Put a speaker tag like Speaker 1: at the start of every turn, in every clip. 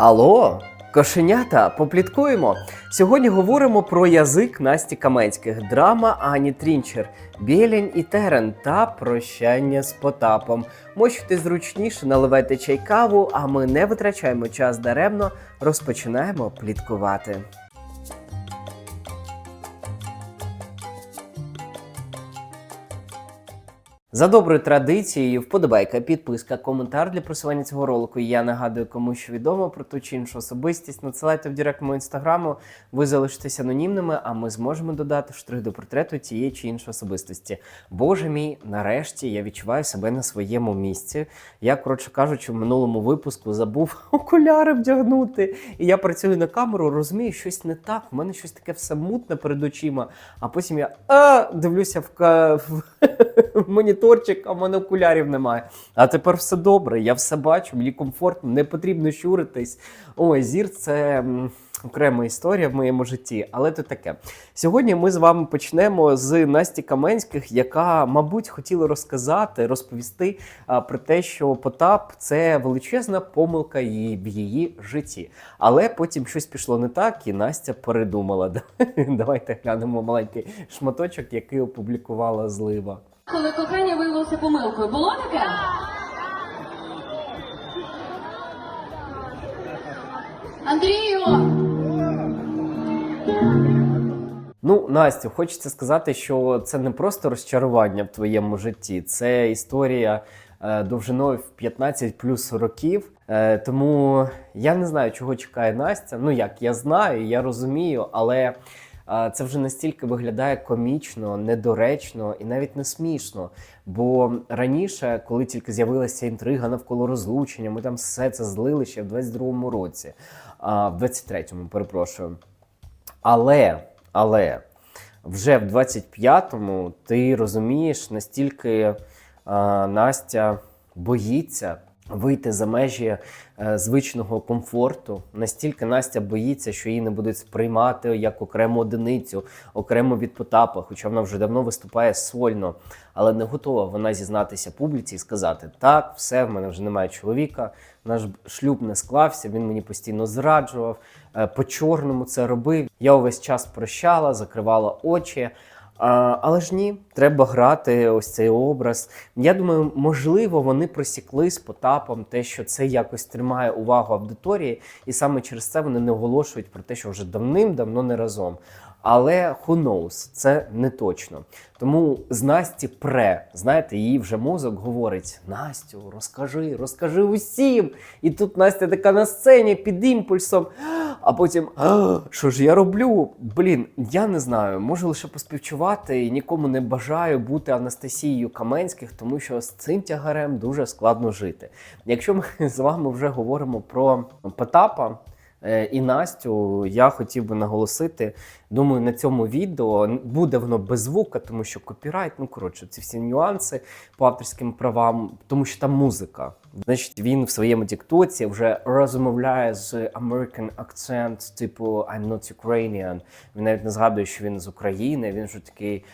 Speaker 1: Алло, кошенята, попліткуємо. Сьогодні говоримо про язик Насті Каменських, драма Ані Трінчер, Білінь і Терен та прощання з Потапом. Мочте зручніше, наливайте чай каву, а ми не витрачаємо час даремно, розпочинаємо пліткувати. За доброю традицією, вподобайка, підписка, коментар для просування цього ролику. Я нагадую, кому що відомо про ту чи іншу особистість. Надсилайте в директ мого інстаграму. Ви залишитесь анонімними, а ми зможемо додати штрих до портрету тієї чи іншої особистості. Боже мій, нарешті я відчуваю себе на своєму місці. Я, коротше кажучи, в минулому випуску забув окуляри вдягнути. І я працюю на камеру, розумію, щось не так. У мене щось таке все мутне перед очима. А потім я а, дивлюся в, моніторчик, а в мене окулярів немає. А тепер все добре, я все бачу, мені комфортно, не потрібно щуритись. Ой, зір це. Окрема історія в моєму житті, але то таке. Сьогодні ми з вами почнемо з Насті Каменських, яка, мабуть, хотіла розказати, розповісти а, про те, що Потап це величезна помилка її в її житті. Але потім щось пішло не так, і Настя передумала. Давайте глянемо маленький шматочок, який опублікувала злива.
Speaker 2: Коли кохання виявилося помилкою, було таке? Андрію!
Speaker 1: Ну, Настю, хочеться сказати, що це не просто розчарування в твоєму житті, це історія е, довжиною в 15 плюс років. Е, тому я не знаю, чого чекає Настя. Ну як я знаю, я розумію, але це вже настільки виглядає комічно, недоречно і навіть не смішно. Бо раніше, коли тільки з'явилася інтрига навколо розлучення, ми там все це злили ще в 22-му році, а, в 23-му, перепрошую. Але, але вже в 25-му ти розумієш, настільки а, Настя боїться вийти за межі е, звичного комфорту. Настільки Настя боїться, що її не будуть сприймати як окрему одиницю, окремо від Потапа, хоча вона вже давно виступає сольно, але не готова вона зізнатися публіці і сказати: так, все, в мене вже немає чоловіка, наш шлюб не склався, він мені постійно зраджував, е, по-чорному це робив. Я увесь час прощала, закривала очі. Але ж ні, треба грати ось цей образ. Я думаю, можливо, вони просікли з Потапом те, що це якось тримає увагу аудиторії, і саме через це вони не оголошують про те, що вже давним-давно не разом. Але who knows, це не точно. Тому з Насті пре, знаєте, її вже мозок говорить: Настю, розкажи, розкажи усім. І тут Настя така на сцені під імпульсом. А потім, «А, що ж я роблю? Блін, я не знаю, можу лише поспівчувати і нікому не бажаю бути Анастасією Каменських, тому що з цим тягарем дуже складно жити. Якщо ми з вами вже говоримо про Потапа. Е, І Настю я хотів би наголосити. Думаю, на цьому відео буде воно без звука, тому що копірайт, ну коротше, ці всі нюанси по авторським правам, тому що там музика. Значить, він в своєму тіктоці вже розмовляє з American accent, типу I'm not Ukrainian. Він навіть не згадує, що він з України. Він вже такий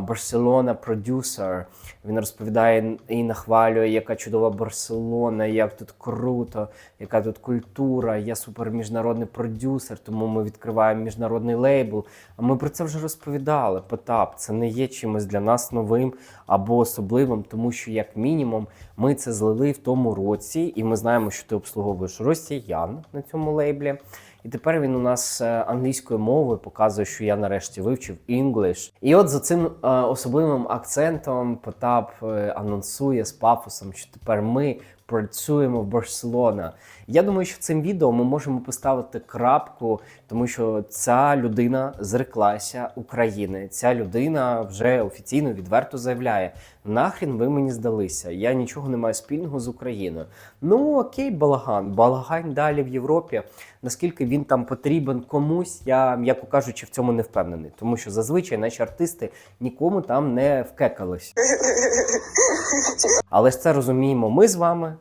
Speaker 1: Барселона продюсер. Він розповідає і нахвалює, яка чудова Барселона, як тут круто, яка тут культура. Я супер міжнародний продюсер, тому ми відкриваємо міжнародний лейбл. А ми про це вже розповідали. Потап, це не є чимось для нас новим або особливим, тому що, як мінімум, ми це злили в тому році, і ми знаємо, що ти обслуговуєш росіян на цьому лейблі. І тепер він у нас е, англійською мовою показує, що я нарешті вивчив English. І от за цим е, особливим акцентом Потап е, анонсує з пафосом, що тепер ми працюємо в Барселона. Я думаю, що цим відео ми можемо поставити крапку, тому що ця людина зреклася України. Ця людина вже офіційно відверто заявляє: нахрін ви мені здалися, я нічого не маю спільного з Україною. Ну окей, балаган, балагань далі в Європі. Наскільки він там потрібен комусь, я, м'яко кажучи, в цьому не впевнений, тому що зазвичай наші артисти нікому там не вкекались. Але ж це розуміємо ми з вами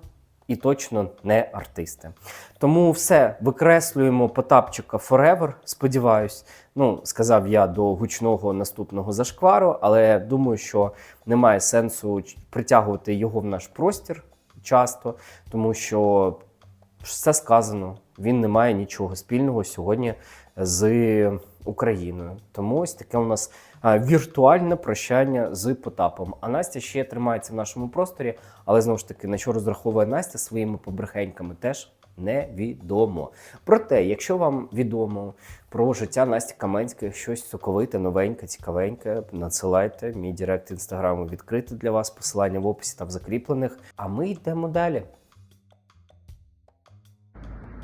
Speaker 1: і точно не артисти. Тому все викреслюємо Потапчика Forever, сподіваюсь. Ну, сказав я до гучного наступного зашквару, але думаю, що немає сенсу притягувати його в наш простір часто, тому що все сказано. він не має нічого спільного сьогодні з Україною. Тому ось таке у нас віртуальне прощання з Потапом. А Настя ще тримається в нашому просторі, але знову ж таки, на що розраховує Настя своїми побрехеньками, теж невідомо. Проте, якщо вам відомо про життя Насті Каменської, щось соковите, новеньке, цікавеньке, надсилайте. Мій директ інстаграму відкритий для вас. Посилання в описі та в закріплених. А ми йдемо далі.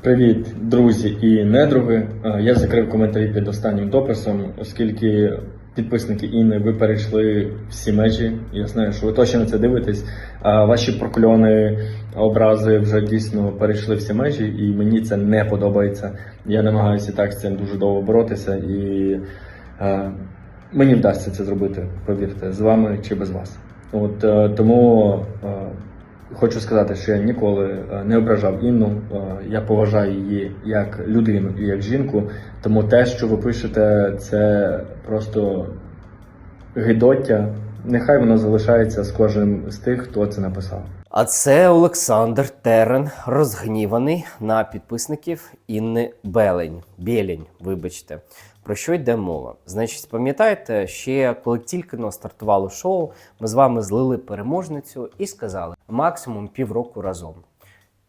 Speaker 3: Привіт, друзі і недруги. Е, Я закрив коментарі під останнім дописом, оскільки підписники Інни ви перейшли всі межі. Я знаю, що ви точно на це дивитесь. Ваші прокльони, образи вже дійсно перейшли всі межі, і мені це не подобається. Я намагаюся так з цим дуже довго боротися, і е, мені вдасться це зробити, повірте, з вами чи без вас. От е, тому. Хочу сказати, що я ніколи е, не ображав Інну. Е, Я поважаю її як людину і як жінку. Тому те, що ви пишете, це просто гидоття. Нехай воно залишається з кожним з тих, хто це написав.
Speaker 1: А це Олександр Терен, розгніваний на підписників Інни Белень. Білень, вибачте. Про що йде мова? Значить, пам'ятаєте, ще коли тільки но стартувало шоу, ми з вами злили переможницю і сказали максимум півроку разом.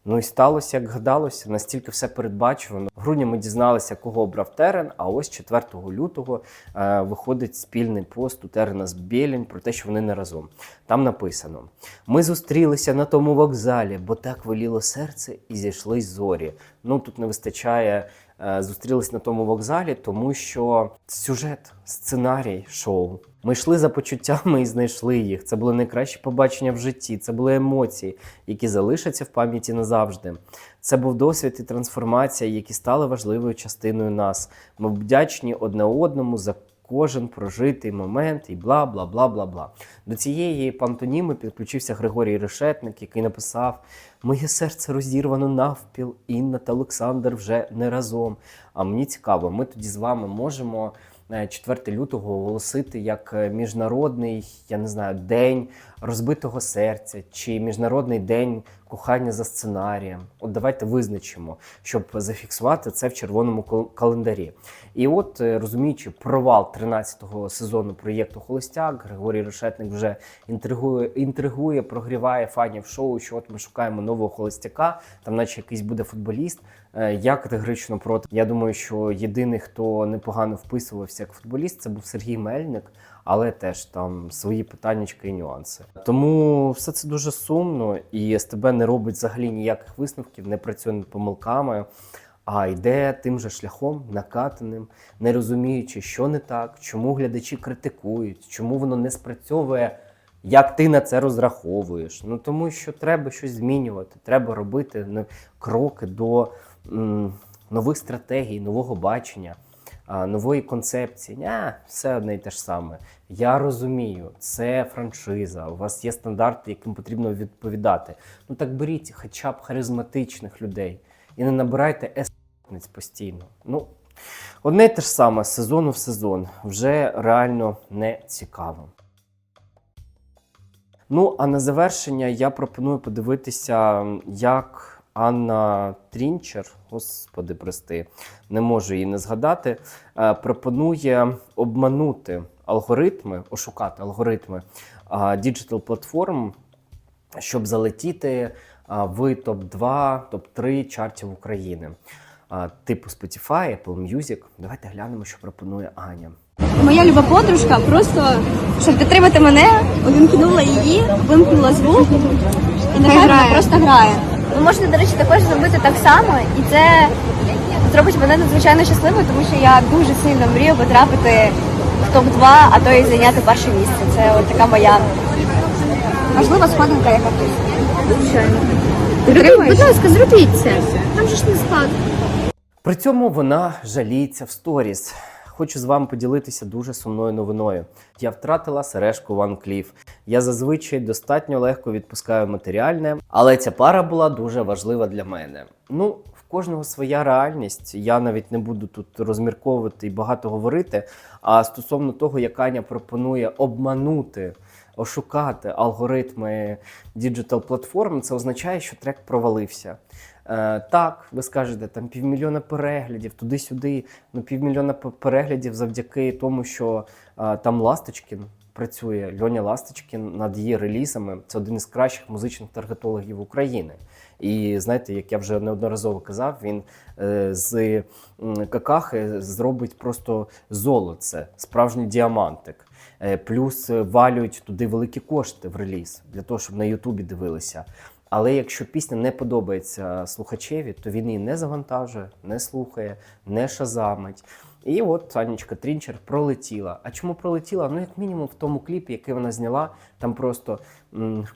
Speaker 1: Ну і сталося, як гадалося, настільки все передбачувано. В грудні ми дізналися, кого обрав Терен. А ось 4 лютого е, виходить спільний пост у Терена з Білень про те, що вони не разом. Там написано: ми зустрілися на тому вокзалі, бо так воліло серце, і зійшлись зорі. Ну тут не вистачає. Е, Зустрілись на тому вокзалі, тому що сюжет, сценарій шоу. Ми йшли за почуттями і знайшли їх. Це були найкращі побачення в житті, це були емоції, які залишаться в пам'яті назавжди. Це був досвід і трансформація, які стали важливою частиною нас. Ми вдячні одне одному за кожен прожитий момент і бла бла бла бла бла. До цієї пантоніми підключився Григорій Решетник, який написав: Моє серце розірвано навпіл, Інна та Олександр вже не разом. А мені цікаво, ми тоді з вами можемо. е, 4 лютого оголосити як е, міжнародний, я не знаю, день розбитого серця чи міжнародний день кохання за сценарієм. От давайте визначимо, щоб зафіксувати це в червоному кал- календарі. І от е, розуміючи провал 13-го сезону проєкту Холостяк, Григорій Решетник вже інтригує, інтригує, прогріває фанів шоу, що от ми шукаємо нового холостяка, там, наче якийсь буде футболіст. Е, Я категорично проти. Я думаю, що єдиний, хто непогано вписувався як футболіст, це був Сергій Мельник, але теж там свої питаннячки і нюанси. Тому все це дуже сумно, і СТБ не робить взагалі ніяких висновків, не працює над помилками. А йде тим же шляхом накатаним, не розуміючи, що не так, чому глядачі критикують, чому воно не спрацьовує, як ти на це розраховуєш. Ну тому що треба щось змінювати, треба робити ну, кроки до м, нових стратегій, нового бачення, нової концепції. Ня, все одне і те ж саме. Я розумію, це франшиза, у вас є стандарти, яким потрібно відповідати. Ну так беріть хоча б харизматичних людей і не набирайте есниць постійно. Ну, одне й те ж саме з сезону в сезон вже реально не цікаво. Ну, а на завершення я пропоную подивитися, як Анна Трінчер, господи, прости, не можу її не згадати, е, пропонує обманути алгоритми, ошукати алгоритми діджитал-платформ, щоб залетіти в топ-2, топ-3 чартів України. Типу Spotify, Apple Music. Давайте глянемо, що пропонує Аня.
Speaker 4: Моя люба подружка просто, щоб підтримати мене, увімкнула її, вимкнула звук і нехай вона просто грає. Ви можете, до речі, також зробити так само, і це зробить мене надзвичайно щасливою, тому що я дуже сильно мрію потрапити в топ-2, а то і зайняти перше місце. Це от така моя важлива сходинка, яка тут. Звичайно. Будь ласка, зробіть це. Там же ж не складно.
Speaker 1: При цьому вона жаліється в сторіс. Хочу з вами поділитися дуже сумною новиною. Я втратила сережку Ван Кліф. Я зазвичай достатньо легко відпускаю матеріальне, але ця пара була дуже важлива для мене. Ну, в кожного своя реальність. Я навіть не буду тут розмірковувати і багато говорити. А стосовно того, як Аня пропонує обманути ошукати алгоритми діджитал платформ, це означає, що трек провалився. Е, так, ви скажете, там півмільйона переглядів, туди-сюди. Ну, півмільйона переглядів завдяки тому, що е, там Ласточкін працює, Льоня Ласточкін над її релізами. Це один із кращих музичних таргетологів України. І знаєте, як я вже неодноразово казав, він е, з какахи зробить просто золоце, справжній діамантик. Плюс валюють туди великі кошти в реліз для того, щоб на Ютубі дивилися. Але якщо пісня не подобається слухачеві, то він її не завантажує, не слухає, не шазамить. І от Анічка Трінчер пролетіла. А чому пролетіла? Ну, як мінімум, в тому кліпі, який вона зняла, там просто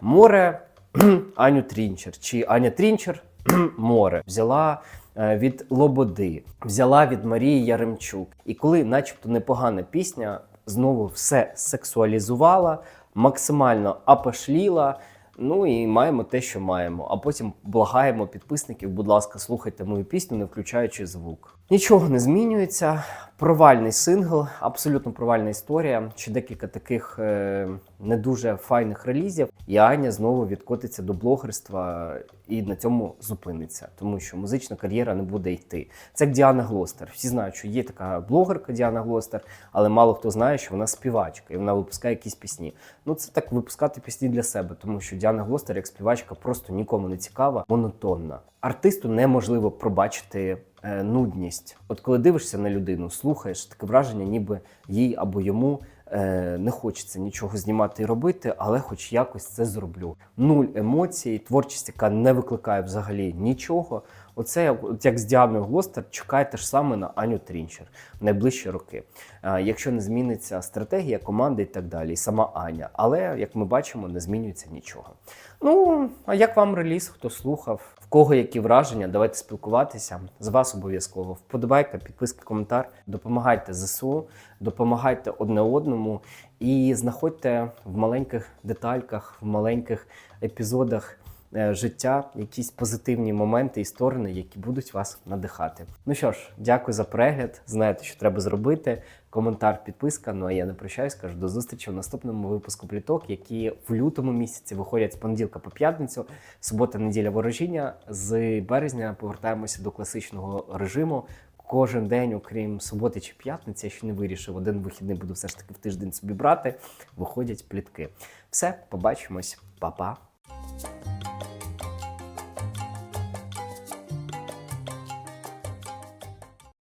Speaker 1: море Аню Трінчер чи Аня Трінчер море. Взяла е, від Лободи, взяла від Марії Яремчук. І коли, начебто, непогана пісня, знову все сексуалізувала, максимально апошліла. Ну і маємо те, що маємо. А потім благаємо підписників, будь ласка, слухайте мою пісню, не включаючи звук. Нічого не змінюється. Провальний сингл, абсолютно провальна історія. Ще декілька таких е, не дуже файних релізів. І Аня знову відкотиться до блогерства і на цьому зупиниться, тому що музична кар'єра не буде йти. Це як Діана Глостер. Всі знають, що є така блогерка Діана Глостер, але мало хто знає, що вона співачка і вона випускає якісь пісні. Ну це так випускати пісні для себе, тому що Діана Глостер як співачка просто нікому не цікава, монотонна. Артисту неможливо пробачити е, нудність. От коли дивишся на людину, слухаєш таке враження, ніби їй або йому е, не хочеться нічого знімати і робити, але хоч якось це зроблю. Нуль емоцій, творчість, яка не викликає взагалі нічого. Оце як з Діаною Глостер, чекає те ж саме на Аню Трінчер в найближчі роки. Якщо не зміниться стратегія команди і так далі, і сама Аня. Але як ми бачимо, не змінюється нічого. Ну, а як вам реліз? Хто слухав? В кого які враження? Давайте спілкуватися. З вас обов'язково. Вподобайка, підписка, коментар. Допомагайте ЗСУ, допомагайте одне одному і знаходьте в маленьких детальках, в маленьких епізодах життя якісь позитивні моменти і сторони, які будуть вас надихати. Ну що ж, дякую за перегляд. Знаєте, що треба зробити. Коментар, підписка. Ну а я не прощаюсь, кажу до зустрічі в наступному випуску пліток, які в лютому місяці виходять з понеділка по п'ятницю, субота, неділя ворожіння. З березня повертаємося до класичного режиму. Кожен день, окрім суботи чи п'ятниці, я ще не вирішив. Один вихідний буду все ж таки в тиждень собі брати. Виходять плітки. Все, побачимось, Па-па.